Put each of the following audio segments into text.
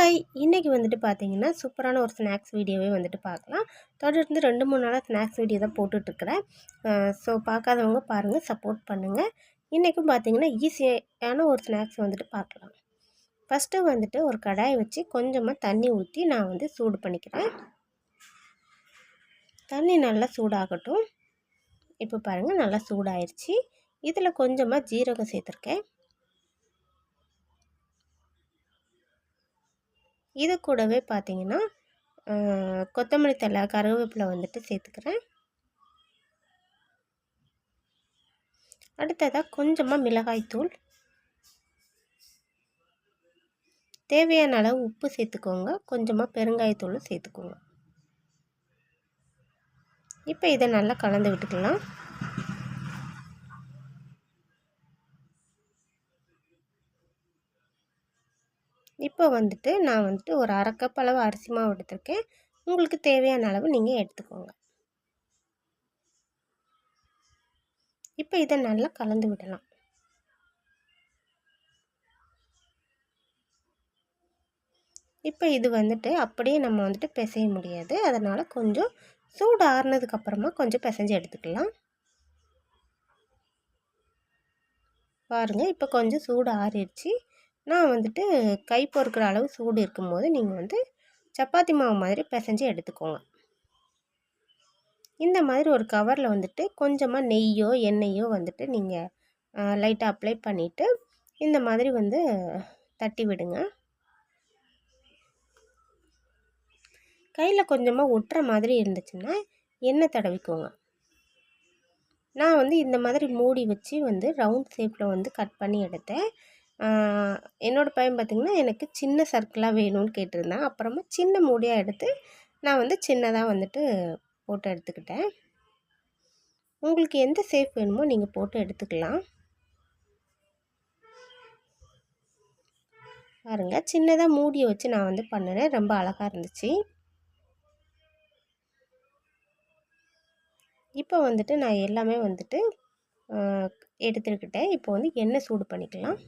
Hi இன்றைக்கி வந்துட்டு பார்த்தீங்கன்னா சூப்பரான ஒரு ஸ்நாக்ஸ் வீடியோவே வந்துட்டு பார்க்கலாம் தொடர்ந்து ரெண்டு மூணு நாளாக ஸ்நாக்ஸ் வீடியோ தான் போட்டுட்ருக்கிறேன். ஸோ பார்க்காதவங்க பாருங்கள் சப்போர்ட் பண்ணுங்கள் இன்றைக்கும் பார்த்தீங்கன்னா ஈஸியான ஒரு ஸ்நாக்ஸ் வந்துட்டு பார்க்கலாம் ஃபஸ்ட்டு வந்துட்டு ஒரு கடாயை வச்சு கொஞ்சமாக தண்ணி ஊற்றி நான் வந்து சூடு பண்ணிக்கிறேன். தண்ணி நல்லா சூடாகட்டும். இப்போ பாருங்கள் நல்லா சூடாயிருச்சு. இதில் கொஞ்சமாக ஜீரகம் சேர்த்துருக்கேன். இது கூடவே பார்த்திங்கன்னா கொத்தமல்லி தலை கருவேப்பிலை வந்துட்டு சேர்த்துக்கிறேன். அடுத்ததாக கொஞ்சமாக மிளகாய்த்தூள் தேவையான அளவு உப்பு சேர்த்துக்கோங்க. கொஞ்சமாக பெருங்காயத்தூளும் சேர்த்துக்கோங்க. இப்போ இதை நல்லா கலந்து விட்டுக்கலாம். இப்போ வந்துட்டு நான் வந்துட்டு ஒரு அரைக்கப் அளவு அரிசி மாவு எடுத்திருக்கேன். உங்களுக்கு தேவையான அளவு நீங்கள் எடுத்துக்கோங்க. இப்போ இதை நல்லா கலந்து விடலாம். இப்போ இது வந்துட்டு அப்படியே நம்ம வந்துட்டு பிசைய முடியாது. அதனால் கொஞ்சம் சூடு ஆறுனதுக்கப்புறமா கொஞ்சம் பிசைஞ்சு எடுத்துக்கலாம். பாருங்கள் இப்போ கொஞ்சம் சூடு ஆறிடுச்சு. நான் வந்துட்டு கை பொறுக்கிற அளவு சூடு இருக்கும்போது நீங்கள் வந்து சப்பாத்தி மாவு மாதிரி பிசைஞ்சு எடுத்துக்கோங்க. இந்த மாதிரி ஒரு கவரில் வந்துட்டு கொஞ்சமாக நெய்யோ எண்ணெயோ வந்துட்டு நீங்கள் லைட்டாக அப்ளை பண்ணிவிட்டு இந்த மாதிரி வந்து தட்டி விடுங்க. கையில் கொஞ்சமாக ஒட்டுற மாதிரி இருந்துச்சுன்னா எண்ணெய் தடவிக்கோங்க. நான் வந்து இந்த மாதிரி மூடி வச்சு வந்து ரவுண்ட் ஷேப்பில் வந்து கட் பண்ணி எடுத்தேன். என்னோடய பையன் பார்த்திங்கன்னா எனக்கு சின்ன சர்க்கிளாக வேணும்னு கேட்டிருந்தான். அப்புறமா சின்ன மூடியாக எடுத்து நான் வந்து சின்னதாக வந்துட்டு போட்டு எடுத்துக்கிட்டேன். உங்களுக்கு எந்த சேஃப் வேணுமோ நீங்கள் போட்டு எடுத்துக்கலாம். பாருங்கள் சின்னதாக மூடியை வச்சு நான் வந்து பண்ணினேன். ரொம்ப அழகாக இருந்துச்சு. இப்போ வந்துட்டு நான் எல்லாமே வந்துட்டு எடுத்துக்கிட்டேன். இப்போ வந்து எண்ணெய் சூடு பண்ணிக்கலாம்.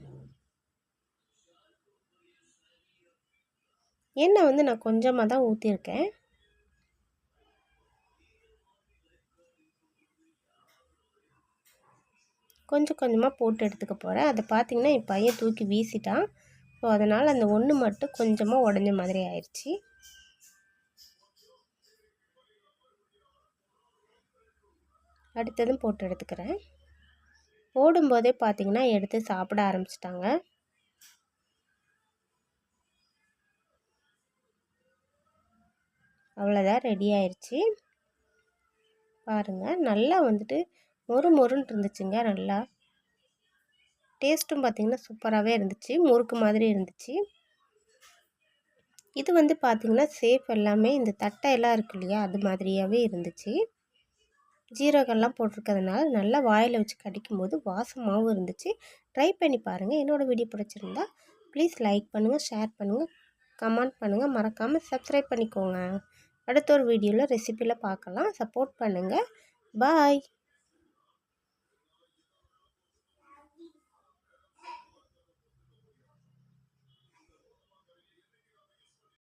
எண்ணெய் வந்து நான் கொஞ்சமாக தான் ஊற்றிருக்கேன் கொஞ்சம் கொஞ்சமாக போட்டு எடுத்துக்க போகிறேன் அதை பார்த்திங்கன்னா என் பையன் தூக்கி வீசிட்டான். ஸோ அதனால் அந்த ஒன்று மட்டும் கொஞ்சமாக உடஞ்ச மாதிரி ஆயிடுச்சு அடுத்ததும் போட்டு எடுத்துக்கிறேன். போடும்போதே பார்த்திங்கன்னா எடுத்து சாப்பிட ஆரம்பிச்சிட்டாங்க. அவ்வளோதான் ரெடி ஆயிடுச்சு பாருங்கள் நல்லா வந்துட்டு மொறு மொறுன்னு இருந்துச்சுங்க நல்லா. டேஸ்ட்டும் பார்த்திங்கன்னா சூப்பராகவே இருந்துச்சு முறுக்கு மாதிரி இருந்துச்சு. இது வந்து பார்த்திங்கன்னா சேஃப் எல்லாமே இந்த தட்டையெல்லாம் இருக்கு இல்லையா அது மாதிரியாகவே இருந்துச்சு. ஜீரகம்லாம் போட்டிருக்கிறதுனால நல்லா வாயில் வச்சு கடிக்கும்போது வாசமாகவும் இருந்துச்சு. ட்ரை பண்ணி பாருங்கள் என்னோடய வீடியோ பிடிச்சிருந்தா ப்ளீஸ் லைக் பண்ணுங்கள் ஷேர் பண்ணுங்கள் கமெண்ட் பண்ணுங்கள் மறக்காமல் சப்ஸ்கிரைப் பண்ணிக்கோங்க. அடுத்த ஒரு வீடியோவில் ரெசிப்பியில் பார்க்கலாம் சப்போர்ட் பண்ணுங்கள் பாய்